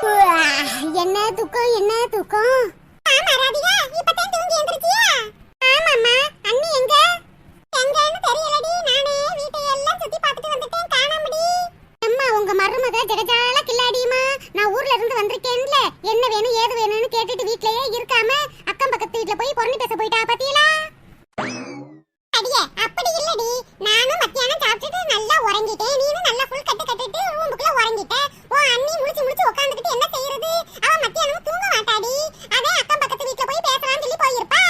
என்ன தூக்கம் என்ன தூக்கம்? ஆமா ராதிகா இப்பதான் தூங்கி ஆமா ஆமாம்மா அண்ணி எங்க? எங்கன்னு தெரியலடி நானே வீட்டை எல்லாம் சுத்தி பார்த்துட்டு வந்துட்டேன் காணாமடி. அம்மா உங்க மருமக ஜெகஜால கில்லாடியுமா? நான் ஊர்ல இருந்து வந்திருக்கேன்ல என்ன வேணும் ஏது வேணும்னு கேட்டுட்டு வீட்லயே இருக்காம அக்கம் பக்கத்து வீட்ல போய் பொண்ணு பேச போயிட்டா பாத்தீங்களா? அடியே அப்படி இல்லடி நான் மத்தியானம் சாப்பிட்டுட்டு நல்லா உறங்கிட்டேன் நீனும் நல்லா ஃபுல் கட்டு கட்டிட்டு ரூமுக்குள்ள உறங்கிட்ட ஓ அண்ணி முழிச்சு முழிச்சு உட்காந்துக்கிட்டு என்ன செய்யறது அவ மத்தியானம் தூங்க மாட்டாடி அதே அக்கம் பக்கத்து வீட்ல போய் பேசலாம்னு சொல்லி போயிருப்பா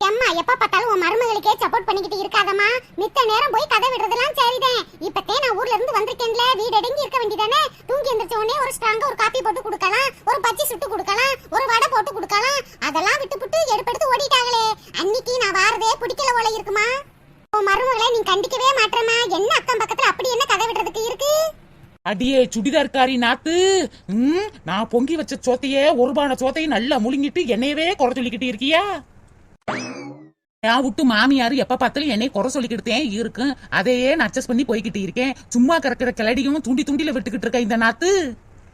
அம்மா எப்ப பார்த்தாலும் உன் மருமகளுக்கே சப்போர்ட் பண்ணிக்கிட்டு இருக்காதம்மா மித்த நேரம் போய் கதை விடுறதெல்லாம் சரிதான் இப்பத்தே நான் ஊர்ல இருந்து வந்திருக்கேன்ல வீடு அடங்கி இருக்க வேண்டியதானே தூங்கி எந்திரிச்ச உடனே ஒரு ஸ்ட்ராங்கா ஒரு காப்பி போட்டு கொடுக்கலாம் ஒரு பச்சி சுட்டு கொடுக்கலாம் ஒரு வடை போட்டு கொடுக்கலாம் அதெல்லாம் விட்டுப்புட்டு எடுப்பெடுத்து ஓடிட்டாங்களே அன்னைக்கு நான் வாரதே பிடிக்கல போல இருக்குமா? உன் மருமகளை நீ கண்டிக்கவே மாட்டேமா என்ன அக்கம் பக்கத்துல அப்படி என்ன கதை விடுறதுக்கு இருக்கு? அடியே சுடிதார்காரி நாத்து. ம், நான் பொங்கி வச்ச சோத்தையே ஒரு பான சோத்தையும் நல்லா முழுங்கிட்டு என்னையவே குறை சொல்லிக்கிட்டு இருக்கியா? நான் விட்டு மாமியார் எப்ப பார்த்தாலும் என்னை குறை சொல்லிக்கிட்டே இருக்கும் அதையே நான் அட்ஜஸ்ட் பண்ணி போய்கிட்டு இருக்கேன். சும்மா கறக்கிற கிளடியும் துண்டி துண்டில விட்டுக்கிட்டு இருக்க இந்த நாத்து.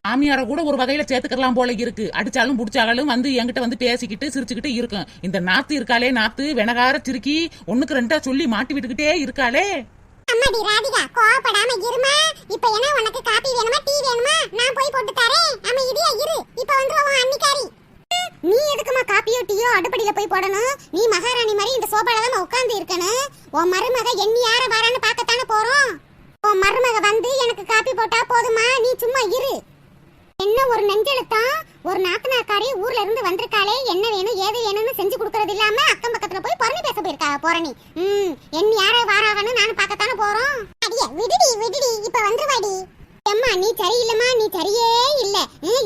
மாமியார கூட ஒரு வகையில சேர்த்துக்கலாம் போல இருக்கு. அடிச்சாலும் புடிச்சாலும் வந்து என்கிட்ட வந்து பேசிக்கிட்டு சிரிச்சுக்கிட்டு இருக்கும். இந்த நாத்து இருக்காளே நாத்து வெனகார சிரிக்கி ஒண்ணுக்கு ரெண்டா சொல்லி மாட்டி விட்டுக்கிட்டே இருக்காளே. அம்மாடி ராதிகா கோவப்படாம இருமா? இப்ப என்ன உனக்கு காபி வேணுமா டீ வேணுமா? நான் போய் போட்டு தரேன். அமைதியா இரு. இப்ப வந்து உன் அன்னிக்காரி. நீ எதுக்குமா காப்பியோ டீயோ அடுப்படியில போய் போடணும்? நீ மகாராணி மாதிரி இந்த சோபால தான் உட்கார்ந்து இருக்கணும். உன் மருமக எண்ணி யார வரான்னு பார்க்கத்தானே போறோம்? உன் மருமக வந்து எனக்கு காப்பி போட்டா போதுமா? நீ சும்மா இரு. ஒரு நாத்தனாக்காரி ஊர்ல இருந்து வந்திருக்காளே என்ன வேணும் ஏது வேணும்னு செஞ்சு கொடுக்கறது இல்லாம அக்கம் பக்கத்துல போய் பொறணி பேச போயிருக்கா பொறணி ம் என் யார வாராவன்னு நானும் பார்க்கத்தானே போறோம். அடியே விடுடி விடுடி இப்ப வந்துருவாடி. அம்மா நீ சரியில்லம்மா நீ சரியே இல்ல.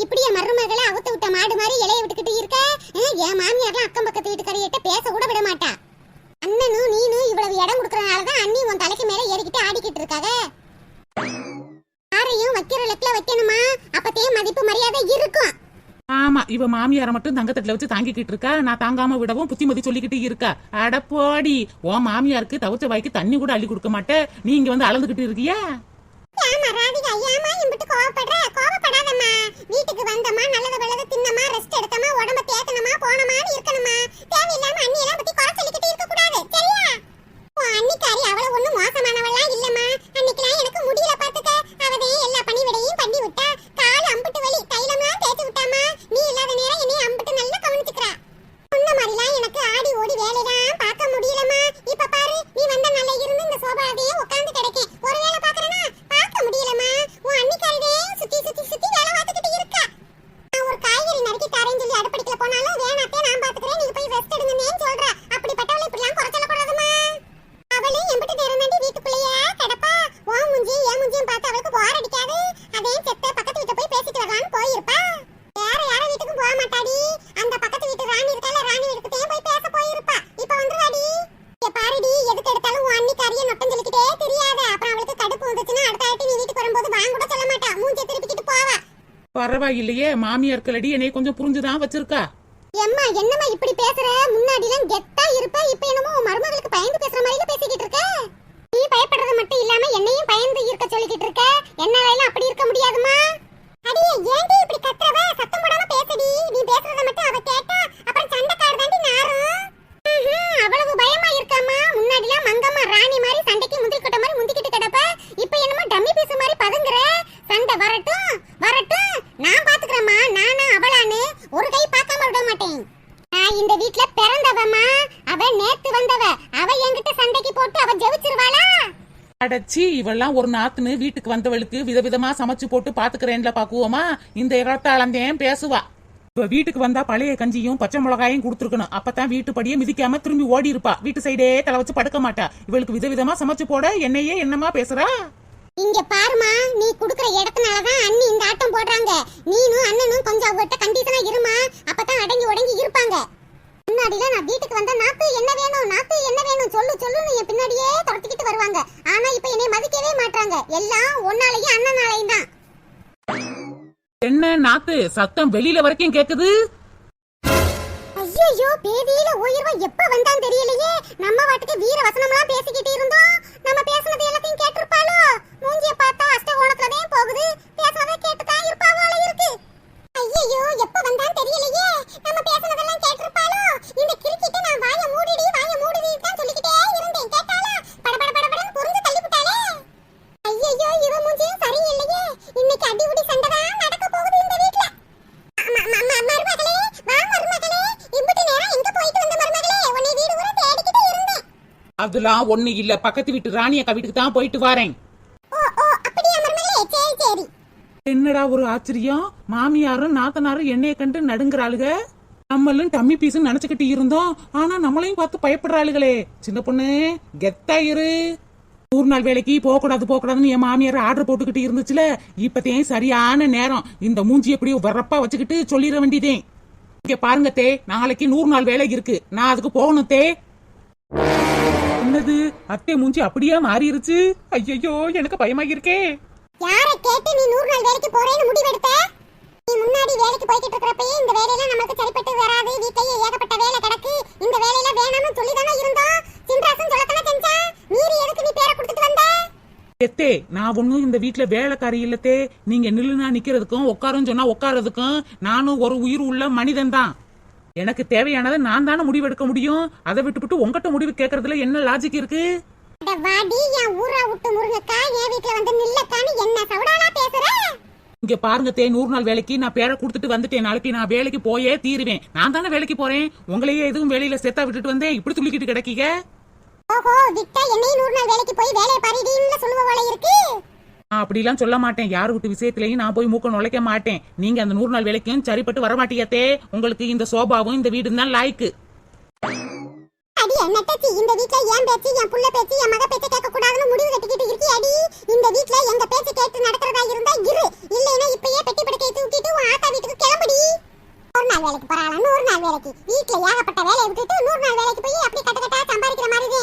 இப்படியே மருமகளை அவுத்து விட்ட மாடு மாதிரி இலைய விட்டுக்கிட்டு இருக்க? ஹம், என் மாமியார்லாம் அக்கம் பக்கத்து வீட்டுக்காரியிட்ட பேச கூட விட மாட்டா. அண்ணனும் நீனும் இவ்வளவு இடம் கொடுக்கறனாலதான் அண்ணி உன் தலைக்கு மேல ஏறிக்கிட்டு ஆடிக்கிட்டு இருக்காங்க இவ மாமியார மட்டும் தங்கத்தட்டுல வச்சு தாங்கிக்கிட்டு இருக்கா? நான் தாங்காம விடவும் புத்திமதி சொல்லிக்கிட்டு இருக்கா? அடப்போடி உன் மாமியாருக்கு தவச்ச வாய்க்கு தண்ணி கூட அள்ளி கொடுக்க மாட்டேன் நீ இங்க வந்து அளந்துகிட்டு இருக்கியா? ராதிகா ஏமா கோவப்படுற? கோவப்படாதம்மா. வீட்டுக்கு வந்தமா நல்லது நல்லது தின்னமா பரவாயில்லையே மாமியார் கிளடி என்னை கொஞ்சம் புரிஞ்சுதான் வச்சிருக்கா. எம்மா என்னம்மா இப்படி பேசுற? முன்னாடி எல்லாம் கெத்தா இருப்ப இப்ப என்னமோ உன் மருமகளுக்கு பயந்து பேசுற மாதிரி பேசிக்கிட்டு இருக்க நீ பயப்படுறது மட்டும் இல்லாம என்னையும் பயந்து இருக்க சொல்லிக்கிட்டு இருக்க என்னால அப்படி இருக்க முடியாதுமா அடியே ஏன்டி இப்படி கத்துறவ சத்தம் போடாம பேசுடி நீ பேசுறத மட்டும் அவ கேட்டா அப்புறம் சண்டைக்கார தாண்டி நாரும் ம்ஹும், அவ்வளவு பயமா இருக்காமா முன்னாடிலாம் மங்கம்மா ராணி மாதிரி சண்டைக்கு முந்திரி கொட்ட மாதிரி முந்திக்கிட்டு கிடப்ப இப்ப என்னமோ டம்மி பீஸ் மாதிரி பதுங்குற சண்டை வரட்டும் வரட்டும் நான் பாத்துக்கிறேம்மா நானா அவளான்னு ஒரு கை பார்க்காம விட மாட்டேன் நான் இந்த வீட்ல பிறந்தவம்மா அவ நேத்து வந்தவ அவ என்கிட்ட சண்டைக்கு போட்டு அவ ஜெயிச்சிருவாளா அடைச்சி இவெல்லாம் ஒரு நாத்துன்னு வீட்டுக்கு வந்தவளுக்கு விதவிதமா சமைச்சு போட்டு பாத்துக்கிறேன்ல பாக்குவோமா? இந்த இடத்தாளந்தேன் பேசுவா. இப்ப வீட்டுக்கு வந்தா பழைய கஞ்சியும் பச்சை மிளகாயும் கொடுத்துருக்கணும். அப்பதான் வீட்டுப்படியே மிதிக்காம திரும்பி ஓடி இருப்பா. வீட்டு சைடே தலை வச்சு படுக்க மாட்டா. இவளுக்கு விதவிதமா சமைச்சு போட என்னையே என்னமா பேசுறா? இங்க பாருமா நீ குடுக்குற இடத்துனாலதான் அண்ணி இந்த ஆட்டம் போடுறாங்க. நீனும் அண்ணனும் கொஞ்சம் அவகிட்ட கண்டிஷனா இருமா. அப்பதான் அடங்கி உடங்கி இருப்பாங்க. முன்னாடிலாம் நான் வீட்டுக்கு வந்தா நாத்து என்ன வேணும் நாத்து என்ன வேணும் சொல்லு சொல்லுன்னு என் பின்னாடியே துரத்திக்கிட்டு வருவாங்க. ஆனா இப்ப என்னை மதிக்கவே மாட்டாங்க எல்லாம் ஒன்னாலையும் அண்ணனாலையும் தான். என்ன நாத்து? சத்தம் வெளியில வரைக்கும் கேக்குது? ஐயோ பேதியில உயிர்வா எப்ப வந்தான் தெரியலையே. நம்ம வாட்டுக்கு வீர வசனம்லாம் பேசிக்கிட்டு இருந்தோம். நம்ம பேசுனது எல்லாத்தையும் கேட்டிருப்பாளோ? மூஞ்சிய பார்த்தா அஷ்டகோணத்துலதான் போகுது. பேசுனதை கேட்டுதான் ஐயோ எப்ப வந்தான் தெரியலையே. நம்ம பேசுனதெல்லாம் கேட்டிருப்பாளோ? இந்த கிறுக்கிட்ட நான் வாய மூடிடி வாய மூடிடி தான் சொல்லிக்கிட்டே இருந்தேன். கேட்டாளா? படபட படபடன்னு புரிஞ்சு தள்ளி விட்டாளே ஐயோ இவ மூஞ்சியும் சரியில்லையே. இன்னைக்கு அடிபுடி சண்டை தான் நடக்க போகுது இந்த வீட்ல. மருமகளே வா மருமகளே. இம்புட்டு நேரம் எங்க போயிட்டு வந்த மருமகளே. உன்னை வீடு ஊர தேடிக்கிட்டு இருந்தேன். ஒண்ணு இல்ல. பக்கத்து வீட்டு ராணி அக்கா வீட்டுக்கு தான் போயிட்டு வரேன். என்னடா ஒரு ஆச்சரியம்? மாமியாரும் நாத்தனாரும் என்னைய கண்டு நடுங்குறாளுக? நம்மளும் டம்மி பீஸ் நினைச்சுக்கிட்டு இருந்தோம். ஆனா நம்மளையும் பார்த்து பயப்படுறாளுகளே. சின்ன பொண்ணு கெத்தாயிரு நூறு நாள் வேலைக்கு போக கூடாது போக கூடாதுன்னு என் மாமியார் ஆர்டர் போட்டுக்கிட்டு இருந்துச்சுல. இப்பத்தையும் சரியான நேரம். இந்த மூஞ்சி எப்படியோ வரப்பா வச்சுக்கிட்டு சொல்லிட வேண்டியதேன் இங்க பாருங்க தே நாளைக்கு நூறு நாள் வேலை இருக்கு. நான் அதுக்கு போகணும் தே. என்னது? அத்தை மூஞ்சி அப்படியே மாறிடுச்சு ஐயோ எனக்கு பயமாகி இருக்கே யாரை கேட்டு நீ நூறு நாள் வேலைக்கு போறேன்னு முடிவெடுத்த? நீ முன்னாடி வேலைக்கு போய்கிட்டு இருக்கிறப்பயே இந்த வேலையெல்லாம் நமக்கு சரிப்பட்டு வராது. வீட்லயே ஏகப்பட்ட வேலை கிடக்கு. இந்த வேலையெல்லாம் வேணாம்னு சொல்லி தானே இருந்தோம். சின்ராசன் சொல்லத்தானே செஞ்சா? மீறி எதுக்கு நீ பேரை கொடுத்துட்டு வந்த? எத்தே நான் ஒண்ணும் இந்த வீட்டில் வேலைக்காரி இல்லத்தே நீங்க நில்லுனா நிக்கிறதுக்கும் உட்காருன்னு சொன்னா உட்காரதுக்கும் நானும் ஒரு உயிர் உள்ள மனிதன் தான். எனக்கு தேவையானதை நான் தானே முடிவெடுக்க முடியும்? அதை விட்டுவிட்டு உங்ககிட்ட முடிவு கேட்கறதுல என்ன லாஜிக் இருக்குது வாடி என் ஊரா விட்டு முருங்கக்கா என் வந்து நில்லக்கான்னு என்ன சவுடாலா பேசுற? இங்க பாருங்க தே நூறு நாள் வேலைக்கு நான் பேரை கொடுத்துட்டு வந்துட்டேன். நாளைக்கு நான் வேலைக்கு போயே தீருவேன். நான் தானே வேலைக்கு போறேன். உங்களையே எதுவும் வேலையில செத்தா விட்டுட்டு வந்தேன். இப்படி துள்ளிக்கிட்டு கிடைக்கீங்க? ஓஹோ விட்டா என்னையும் நூறு நாள் வேலைக்கு போய் வேலையை பாருடின்னு சொல்லுவ போல இருக்கு. நான் அப்படிலாம் சொல்ல மாட்டேன். யார் விட்டு விஷயத்திலையும் நான் போய் மூக்க நுழைக்க மாட்டேன். நீங்க அந்த நூறு நாள் வேலைக்கும் சரிப்பட்டு வர மாட்டீங்கத்தே உங்களுக்கு இந்த சோபாவும் இந்த வீடும் தான் லாய்க்கு. என்னட்டச்சி இந்த வீட்ல என் பேச்சு என் புள்ள பேச்சு என் மக பேச்சு கேட்க கூடாதுன்னு முடிவு கட்டிக்கிட்டு இருக்கி அடி இந்த வீட்ல எங்க பேச்சு கேட்டு நடக்கிறதா இருந்தா இரு. இல்லைன்னா இப்பயே பெட்டி படுக்கையை தூக்கிட்டு உன் ஆத்தா வீட்டுக்கு கிளம்புடி. ஒரு நாள் வேலைக்கு போறாளா நூறு நாள் வேலைக்கு. வீட்ல ஏகப்பட்ட வேலையை விட்டுட்டு நூறு நாள் வேலைக்கு போய் அப்படி கட்ட கட்டா சம்பாதிக்கிற மாதிரி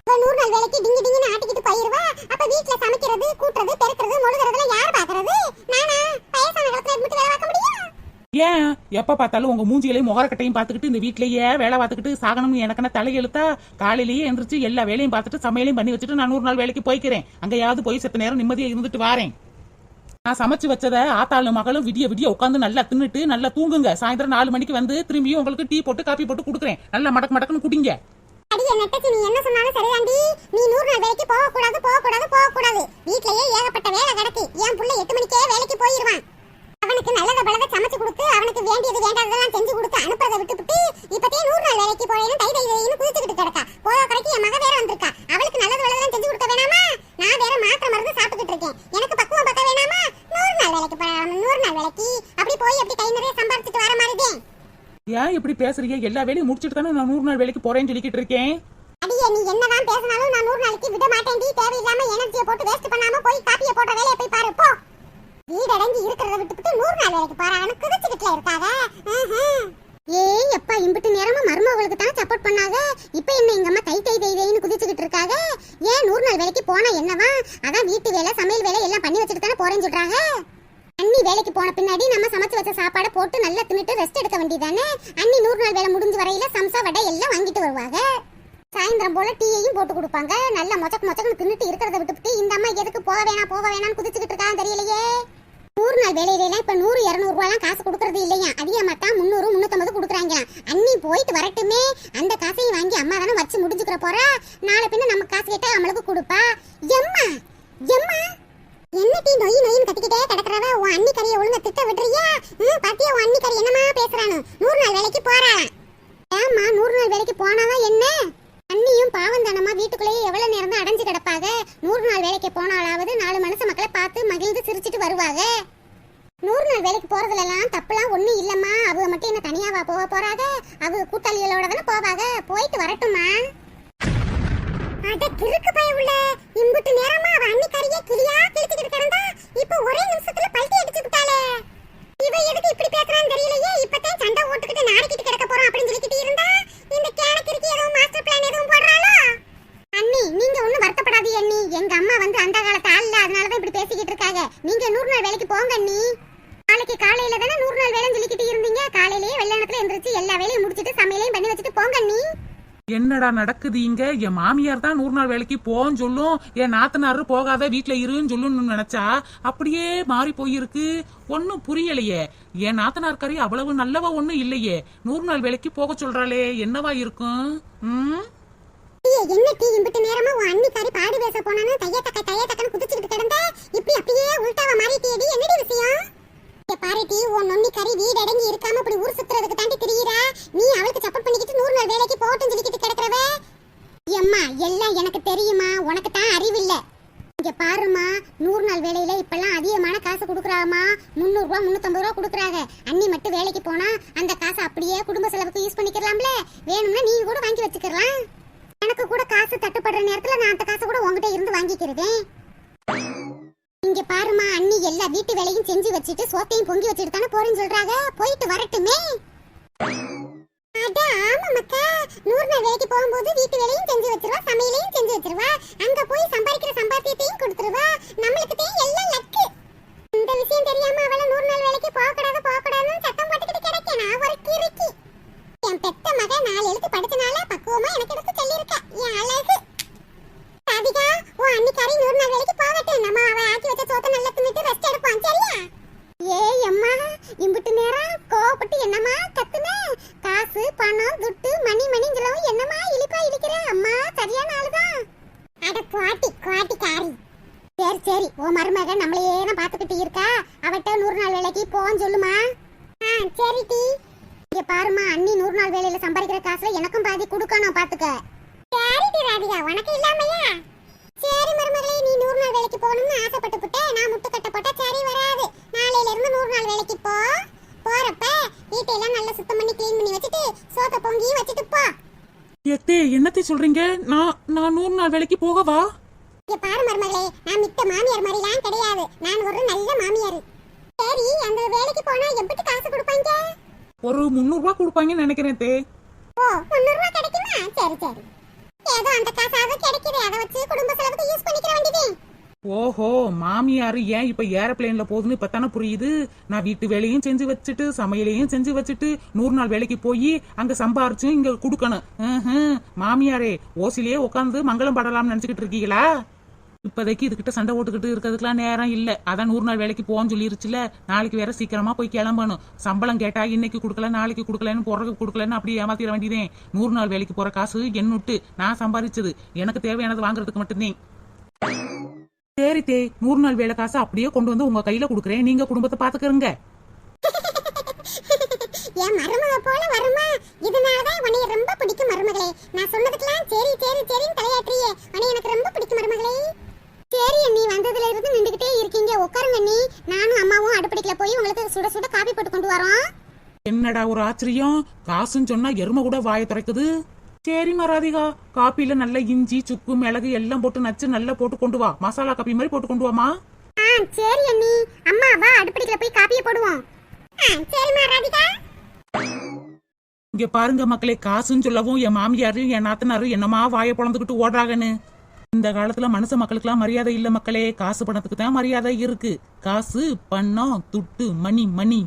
இப்ப நூறு நாள் வேலைக்கு டிங்கி டிங்கின்னு ஆட்டிக்கிட்டு போயிருவா. அப்ப வீட்ல சமைக்கிறது கூட்டுறது பெருக்கிறது முழுகிறதுல யார் பாக்குறது நானா வயசான காலத்துல இருந்துட்டு வேலை பார்க்க முடியும் ஏன்? எப்ப பார்த்தாலும் உங்க மூஞ்சிகளையும் முகரக்கட்டையும் பார்த்துக்கிட்டு இந்த வீட்லயே வேலை பார்த்துக்கிட்டு சாகணும்னு எனக்கான தலையெழுத்தா? காலையிலேயே எந்திரிச்சு எல்லா வேலையும் பார்த்துட்டு சமையலையும் பண்ணி வச்சுட்டு நான் நூறு நாள் வேலைக்கு போய்க்கிறேன். அங்கேயாவது போய் செத்த நேரம் நிம்மதியா இருந்துட்டு வாரேன். நான் சமைச்சு வச்சத ஆத்தாளும் மகளும் விடிய விடிய உட்காந்து நல்லா தின்னுட்டு நல்லா தூங்குங்க. சாயந்தரம் நாலு மணிக்கு வந்து திரும்பியும் உங்களுக்கு டீ போட்டு காப்பி போட்டு கொடுக்குறேன். நல்லா மடக்கு மடக்குன்னு குடிங்க. என்ன சொன்னாலும் சரிதாண்டி நீ நூறு நாள் வேலைக்கு போக கூடாது போக கூடாது போக கூடாது வீட்லயே ஏகப்பட்ட வேலை கிடக்கு என் புள்ள எட்டு மணிக்கே வேலைக்கு போயிருவான் அவனுக்கு நல்லத பலத சமைச்சு கொடுத்து அவனுக்கு வேண்டியது வேண்டாததெல்லாம் செஞ்சு கொடுத்து அனுப்புறத விட்டுவிட்டு இப்பதே நூறு நாள் வேலைக்கு போறேன்னு தை தை தைன்னு குதிச்சுக்கிட்டு கிடக்கா போக கடைக்கு என் மக வேற வந்திருக்கா அவளுக்கு நல்லது பலதெல்லாம் செஞ்சு கொடுக்க வேணாமா நான் வேற மாத்திரை மருந்து சாப்பிட்டுக்கிட்டு இருக்கேன் எனக்கு பக்குவம் பார்க்க வேணாமா நூறு நாள் வேலைக்கு போறான் நூறு நாள் வேலைக்கு அப்படி போய் அப்படி கை நிறைய சம்பாரிச்சிட்டு வர மாதிரிதான் ஏன் இப்படி பேசுறீங்க? எல்லா வேலையும் முடிச்சிட்டு தானே நான் நூறு நாள் வேலைக்கு போறேன்னு சொல்லிக்கிட்டு இருக்கேன்? அடியே நீ என்னதான் பேசினாலும் நான் நூறு நாளைக்கு விட மாட்டேன்டி. தேவையில்லாம எனர்ஜியை போட்டு வேஸ்ட் பண்ணாம போய் காப்பியை போட்ட வேலையை போய் பாரு போ. வீடு அடங்கி இருக்கிறத விட்டுட்டு நூறு நாள் வேலைக்கு போறாங்கன்னு குதிச்சுக்கிட்டுல இருக்காத. ஏய் எப்பா இம்பிட்டு நேரமா மருமகளுக்கு தான் சப்போர்ட் பண்ணாத. இப்போ என்ன எங்க அம்மா தை தை தை தைன்னு குதிச்சுக்கிட்டு இருக்காங்க ஏன் நூறு நாள் வேலைக்கு போனா என்னவா? அதான் வீட்டு வேலை சமையல் வேலை எல்லாம் பண்ணி வச்சுட்டு தானே போறேன்னு சொல்றாங்க. அண்ணி வேலைக்கு போன பின்னாடி நம்ம சமைச்சு வச்ச சாப்பாடை போட்டு நல்லா தின்னுட்டு ரெஸ்ட் எடுக்க வேண்டியதானே அண்ணி நூறு நாள் வேலை முடிஞ்ச வரையில சம்சா வடை எல்லாம் வாங்கிட்டு வருவாங்க. சாயந்தரம் போல டீயையும் போட்டு கொடுப்பாங்க. நல்லா மொச்சக்கு மொச்சக்கு தின்னுட்டு இருக்கிறத விட்டுவிட்டு இந்த அம்மா எதுக்கு போக வேணாம் போக வேணாம்னு குதிச்சுக்கிட்டு இருக்காங்க தெரியலையே? நூறு நாள் வேலையிலாம் இப்ப நூறு இருநூறு காசு கொடுக்கறது இல்லையா? அதிகமா தான் முந்நூறு முன்னூத்தம்பது கொடுக்குறாங்களாம். அண்ணி போயிட்டு வரட்டுமே. அந்த காசையும் வாங்கி அம்மா தானே வச்சு முடிஞ்சுக்கிற போறா. நாளை பின்ன நம்ம காசு கேட்டா அவளுக்கு கொடுப்பா. எம்மா எம்மா என்ன டீ நொய் நொயின்னு கத்திக்கிட்டே கிடக்குறவ உன் அண்ணி கறியை ஒழுங்கா திட்ட விடுறியா? ம் பாத்தியா உன் அண்ணி கறி என்னமா பேசுறானு? நூறு நாள் வேலைக்கு போறாளாம். ஏம்மா நூறு நாள் வேலைக்கு போனாதான் என்ன? அண்ணியும் பாவம் தானம்மா வீட்டுக்குள்ளேயே எவ்வளவு நேரம் தான் அடைஞ்சு கிடப்பாக? நூறு நாள் வேலைக்கு போனாலாவது நாலு மனுஷ மக்களை பார்த்து மகிழ்ந்து சிரிச்சிட்டு வருவாங்க நூறு நாள் வேலைக்கு போறதுல எல்லாம் தப்புலாம் ஒன்றும் இல்லம்மா. அவங்க மட்டும் என்ன தனியாவா போக போறாங்க அவங்க கூட்டாளிகளோட தானே போவாங்க போயிட்டு வரட்டுமா அட கிறுக்கு இம்புட்டு நேரமா அவ அன்னிக்காரியே கிளியா கிழிச்சுக்கிட்டு கிடந்தா இப்ப ஒரே நிமிஷத்துல பல்ட்டி அடிச்சு விட்டாளே. இவ எதுக்கு இப்படி பேசுறான்னு தெரியலையே. இப்பதான் சண்டை ஓட்டுக்கிட்டு நாடிக்கிட்டு கிடக்க போறோம் அப்படின்னு சொல்லிக்கிட்டு இருந்தா இந்த கேனக்கிற்கு எதுவும் மாஸ்டர் பிளான் எதுவும் போடுறாளோ? அண்ணி நீங்க ஒண்ணும் வருத்தப்படாதீங்க அண்ணி. எங்க அம்மா வந்து அந்த காலத்து ஆள்ல அதனாலதான் இப்படி பேசிக்கிட்டு இருக்காங்க. நீங்க நூறு நாள் வேலைக்கு போங்க அண்ணி. நாளைக்கு காலையில தானே நூறு நாள் வேலைன்னு சொல்லிக்கிட்டு இருந்தீங்க. காலையிலேயே வெள்ளனத்துல எந்திரிச்சு எல்லா வேலையும் முடிச்சிட்டு சமையலையும் பண்ணி வச்சுட்டு போங்க அண்ணி. என்னடா நடக்குது இங்க? என் மாமியார் தான் நூறு நாள் வேலைக்கு போன்னு சொல்லும். என் நாத்தனாரு போகாத வீட்டுல இருன்னு சொல்லுன்னு நினைச்சா அப்படியே மாறி போயிருக்கு. ஒன்னும் புரியலையே. என் நாத்தனார் கறி அவ்வளவு நல்லவா ஒண்ணும் இல்லையே. நூறு நாள் வேலைக்கு போக சொல்றாளே என்னவா இருக்கும்? ம்? என்ன டீ இம்பிட்டு நேரமா உன் அண்ணி கறி பாடி பேச போனானு தைய தக்க தைய தக்கன்னு குதிச்சுக்கிட்டு கிடந்த? இப்படி அப்படியே உள்டாவ மாறிட்டியடி? என்னடி விஷயம்? பாரு டீ உன் நொண்ணி கறி வீடு அடங்கி இருக்காம இப்படி ஊர் சுத்துறதுக்கு தாண்டி திரியிறா நீ அவளுக்கு சப்போர்ட் பண்ணிக்கிட்டு நூறு நாள் வேலைக்கு போகட்டும் சொல்லிக்கிட்டு கிடக்குறவ எம்மா எல்லாம் எனக்கு தெரியுமா உனக்கு தான் அறிவில்ல இங்க பாருமா நூறு நாள் வேலையில இப்பெல்லாம் அதிகமான காசு கொடுக்குறாமா முந்நூறு ரூபா முந்நூத்தம்பது ரூபா கொடுக்குறாங்க அண்ணி மட்டும் வேலைக்கு போனா அந்த காசை அப்படியே குடும்ப செலவுக்கு யூஸ் பண்ணிக்கலாம்ல வேணும்னா நீ கூட வாங்கி வச்சுக்கலாம் எனக்கு கூட காசு தட்டுப்படுற நேரத்துல நான் அந்த காசு கூட உங்ககிட்ட இருந்து வாங்கிக்கிறதேன் இங்க பாருமா அண்ணி எல்லா வீட்டு வேலையும் செஞ்சு வச்சுட்டு சோத்தையும் பொங்கி வச்சுட்டு தானே போறேன்னு சொல்றாங்க. போயிட்டு வரட்டுமே. அட ஆமா மக்கா. நூறு நாள் வேலைக்கு போகும்போது வீட்டு வேலையும் செஞ்சு வச்சிருவா சமையலையும் செஞ்சு வச்சிருவா. அங்க போய் சம்பாதிக்கிற சம்பாத்தியத்தையும் கொடுத்துருவா. நம்மளுக்கு தான் எல்லாம் லக்கு இந்த விஷயம் தெரியாம அவள நூறு நாள் வேலைக்கு போக கூடாது போக கூடாதுன்னு சத்தம் போட்டுக்கிட்டு கிடைக்க நான் ஒரு கிறுக்கி. என் பெத்த மகன் நாலு எழுத்து படிச்சனால பக்குவமா எனக்கு எடுத்து சொல்லியிருக்கா. நூறு நாள் வேலைக்கு நம்ம ஆக்கி ஏய் அம்மா நேரம் என்னம்மா கத்துன? காசு பணம் மணி என்னம்மா அம்மா சரியான ஆளுதான். சரி சரி உன் மருமக நம்மளையே தான் பாத்துக்கிட்டு இருக்கா. அவட்ட நூறு நாள் வேலைக்கு போன்னு சொல்லுமா? ஆ சரி டி. இங்க பாருமா அண்ணி நூறு நாள் வேலையில சம்பாதிக்கிற காசுல எனக்கும் பாதி கொடுக்கணும் பாத்துக்க சரிடி ராதிகா உனக்கு இல்லாமையா சரி மருமகளே நீ நூறு நாள் வேலைக்கு போகணும்னு ஆசைப்பட்டு புட்ட நான் முட்டு கட்ட போட்டா சரி வராது நாளையில இருந்து நூறு நாள் வேலைக்கு போ போறப்ப வீட்டையெல்லாம் நல்லா சுத்தம் பண்ணி க்ளீன் பண்ணி வச்சுட்டு சோத்த பொங்கி வச்சுட்டு போ எத்தே என்னத்தை சொல்றீங்க நான் நான் நூறு நாள் வேலைக்கு போகவா இங்க பாரு மருமகளே நான் மித்த மாமியார் மாதிரிலாம் கிடையாது. நான் ஒரு நல்ல மாமியார். சரி அந்த வேலைக்கு போனா எப்படி காசு கொடுப்பாங்க? ஒரு முந்நூறு ரூபா கொடுப்பாங்கன்னு நினைக்கிறேன் தே. ஓ முந்நூறு ரூபாய் கிடைக்குமா? சரி சரி. ஏதோ அந்த காசாவது கிடைக்குது. அதை வச்சு குடும்ப செலவுக்கு யூஸ் பண்ணிக்கிற வேண்டியதே. ஓஹோ மாமியாரு ஏன் இப்ப ஏரோப்ளேன்ல போகுதுன்னு இப்பதானே புரியுது? நான் வீட்டு வேலையும் செஞ்சு வச்சுட்டு சமையலையும் செஞ்சு வச்சுட்டு நூறு நாள் வேலைக்கு போய் அங்க சம்பாரிச்சு இங்க குடுக்கணும். மாமியாரே ஓசிலேயே உட்காந்து மங்களம் படலாம்னு நினைச்சுக்கிட்டு இருக்கீங்களா? இப்போதைக்கு இதுகிட்ட சண்டை போட்டுக்கிட்டு இருக்கிறதுக்குலாம் நேரம் இல்லை. அதான் நூறு நாள் வேலைக்கு போகன்னு சொல்லிருச்சுல. நாளைக்கு வேற சீக்கிரமா போய் கிளம்பணும். சம்பளம் கேட்டா இன்னைக்கு கொடுக்கல நாளைக்கு கொடுக்கலன்னு பிறகு கொடுக்கலன்னு அப்படியே ஏமாத்திட வேண்டியதே. நூறு நாள் வேலைக்கு போற காசு என்னுட்டு நான் சம்பாதிச்சது எனக்கு தேவையானது வாங்குறதுக்கு மட்டும்தான். சரி தே நூறு நாள் வேலை காசு அப்படியே கொண்டு வந்து உங்க கையில கொடுக்குறேன். நீங்க குடும்பத்தை பாத்துக்கறங்க. என் மருமக போல வருமா? இதனாலதான் உன்னை ரொம்ப பிடிக்கும் மருமகளே. நான் சொன்னதுக்கெல்லாம் சரி சரி சரின்னு தலையாட்டுறியே. உன்னை எனக்கு ரொம்ப பிடிக்கும் மருமகளே. சரி நீ வந்ததுல இருந்து நின்றுகிட்டே இருக்கீங்க. உட்காருங்க நீ. நானும் அம்மாவும் அடுப்படிக்கல போய் உங்களுக்கு சுட சுட காபி போட்டு கொண்டு வரோம். என்னடா ஒரு ஆச்சரியம்? காசுன்னு சொன்னா எருமை கூட வாயை திறக்குது. சரி மராதிகா. காப்பில நல்ல இஞ்சி சுக்கு மிளகு எல்லாம் போட்டு நச்சு நல்லா போட்டு கொண்டு வா. மசாலா காப்பி மாதிரி போட்டு கொண்டு வாமா சரி அண்ணி. அம்மா வா அடுப்படிக்கல போய் காப்பியை போடுவோம். சரிம்மா ராதிகா இங்க பாருங்க மக்களே காசுன்னு சொல்லவும் என் மாமியாரு என் நாத்தனாரு என்னமா வாயை பொழந்துக்கிட்டு ஓடுறாங்கன்னு. இந்த காலத்துல மனுஷ மக்களுக்கெல்லாம் மரியாதை இல்ல மக்களே. காசு பணத்துக்கு தான் மரியாதை இருக்கு. காசு பணம் துட்டு மணி மணி.